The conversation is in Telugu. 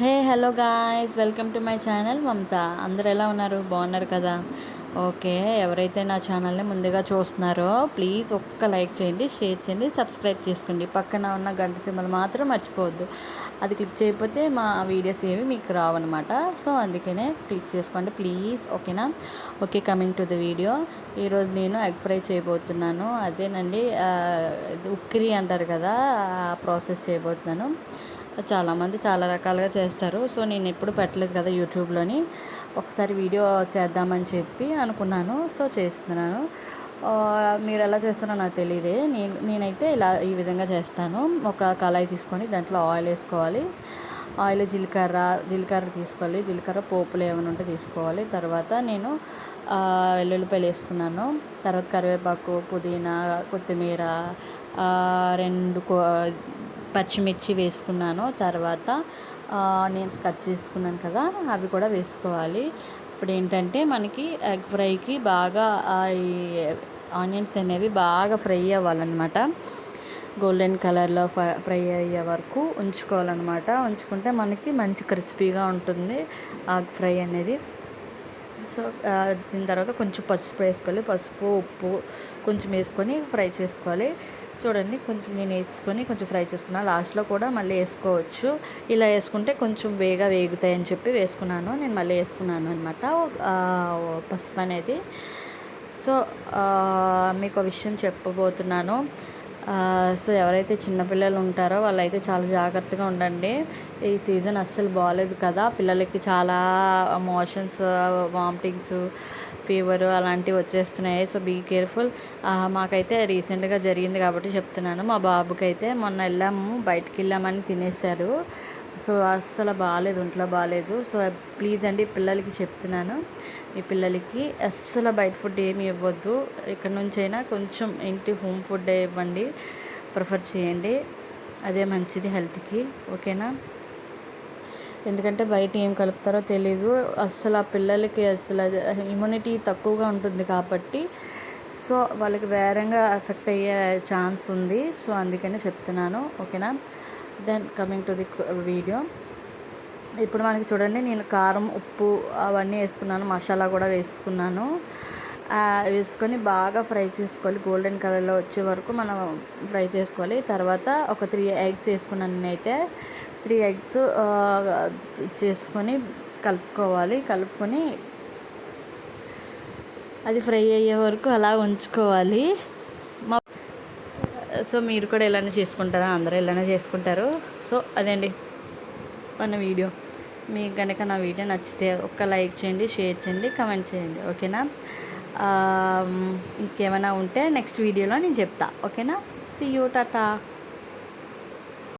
Hey hello guys welcome to my channel Mamatha. అందరు ఎలా ఉన్నారు? బాగున్నారు కదా? ఓకే ఎవరైతే నా ఛానల్ని ముందుగా చూస్తున్నారో ప్లీజ్ ఒక్క లైక్ చేయండి షేర్ చేయండి సబ్స్క్రైబ్ చేసుకోండి. పక్కన ఉన్న గంట సింబల్ మాత్రం మర్చిపోవద్దు. అది క్లిక్ చేయకపోతే మా వీడియోస్ ఏవి మీకు రావన్నమాట. సో అందుకనే క్లిక్ చేసుకోండి ప్లీజ్. ఓకేనా? Okay coming to the video. ఈరోజు నేను ఎగ్ ఫ్రై చేయబోతున్నాను. అదేనండి ఉక్కిరి అంటారు కదా ప్రాసెస్ చేయబోతున్నాను. చాలామంది చాలా రకాలుగా చేస్తారు. సో నేను ఎప్పుడు పెట్టలేదు కదా యూట్యూబ్లోని. ఒకసారి వీడియో చేద్దామని చెప్పి అనుకున్నాను. సో చేస్తున్నాను. మీరు ఎలా చేస్తారో నాకు తెలియదే నేను నేనైతే ఇలా ఈ విధంగా చేస్తాను. ఒక కళాయి తీసుకొని దాంట్లో ఆయిల్ వేసుకోవాలి. ఆయిల్ జీలకర్ర జీలకర్ర తీసుకోవాలి. జీలకర్ర పోపులు ఏమైనా ఉంటే తీసుకోవాలి. తర్వాత నేను వెల్లుల్లిపాయలు వేసుకున్నాను. తర్వాత కరివేపాకు పుదీనా కొత్తిమీర రెండు కో పచ్చిమిర్చి వేసుకున్నాను. తర్వాత ఆనియన్స్ కట్ చేసుకున్నాను కదా అవి కూడా వేసుకోవాలి. ఇప్పుడు ఏంటంటే మనకి ఎగ్ ఫ్రైకి బాగా ఈ ఆనియన్స్ అనేవి బాగా ఫ్రై అవ్వాలన్నమాట. గోల్డెన్ కలర్లో ఫ్రై అయ్యే వరకు ఉంచుకోవాలన్నమాట. ఉంచుకుంటే మనకి మంచి క్రిస్పీగా ఉంటుంది ఆ ఫ్రై అనేది. సో దీని తర్వాత కొంచెం పసుపు వేసుకోవాలి. పసుపు ఉప్పు కొంచెం వేసుకొని ఫ్రై చేసుకోవాలి. చూడండి కొంచెం నేను వేసుకొని కొంచెం ఫ్రై చేసుకున్నాను లాస్ట్లో కూడా మళ్ళీ వేసుకోవచ్చు. ఇలా వేసుకుంటే కొంచెం వేగా వేగుతాయని చెప్పి వేసుకున్నాను. నేను మళ్ళీ వేసుకున్నాను అనమాట పసుపు అనేది. సో మీకు ఒక విషయం చెప్పబోతున్నాను. సో ఎవరైతే చిన్నపిల్లలు ఉంటారో వాళ్ళైతే చాలా జాగ్రత్తగా ఉండండి. ఈ సీజన్ అస్సలు బాగాలేదు కదా. పిల్లలకి చాలా మోషన్స్ వామిటింగ్స్ ఫీవర్ అలాంటివి వచ్చేస్తున్నాయి. So be careful. మాకైతే రీసెంట్గా జరిగింది కాబట్టి చెప్తున్నాను. మా బాబుకి అయితే మొన్న వెళ్ళాము బయటికి వెళ్ళామని తినేశారు. సో అస్సలు బాగాలేదు ఒంట్లో బాగాలేదు సో ప్లీజ్ అండి పిల్లలకి చెప్తున్నాను. మీ పిల్లలకి అస్సలు బయట ఫుడ్ ఏమి ఇవ్వద్దు. ఇక్కడ అయినా కొంచెం ఇంటి హోమ్ ఫుడ్ ఇవ్వండి. ప్రిఫర్ చేయండి. అదే మంచిది హెల్త్కి. ఓకేనా? ఎందుకంటే బయట ఏం కలుపుతారో తెలీదు. అస్సలు ఆ పిల్లలకి అసలు ఇమ్యూనిటీ తక్కువగా ఉంటుంది కాబట్టి. సో వాళ్ళకి వేరంగా ఎఫెక్ట్ అయ్యే ఛాన్స్ ఉంది. సో అందుకని చెప్తున్నాను. ఓకేనా? Then coming to the video ఇప్పుడు మనకి చూడండి నేను కారం ఉప్పు అవన్నీ వేసుకున్నాను. మసాలా కూడా వేసుకున్నాను. వేసుకొని బాగా ఫ్రై చేసుకోవాలి. గోల్డెన్ కలర్లో వచ్చే వరకు మనం ఫ్రై చేసుకోవాలి. తర్వాత ఒక త్రీ ఎగ్స్ వేసుకున్నాను నేనైతే. త్రీ ఎగ్స్ చేసుకొని కలుపుకోవాలి. కలుపుకొని అది ఫ్రై అయ్యే వరకు అలా ఉంచుకోవాలి. సో మీరు కూడా ఇలానే చేసుకుంటారా? అందరూ ఇలానే చేసుకుంటారు. సో అదండి మన వీడియో. మీకు కనుక నా వీడియో నచ్చితే ఒక్క లైక్ చేయండి షేర్ చేయండి కమెంట్ చేయండి. ఓకేనా? ఇంకేమైనా ఉంటే నెక్స్ట్ వీడియోలో నేను చెప్తా. ఓకేనా? See you tata.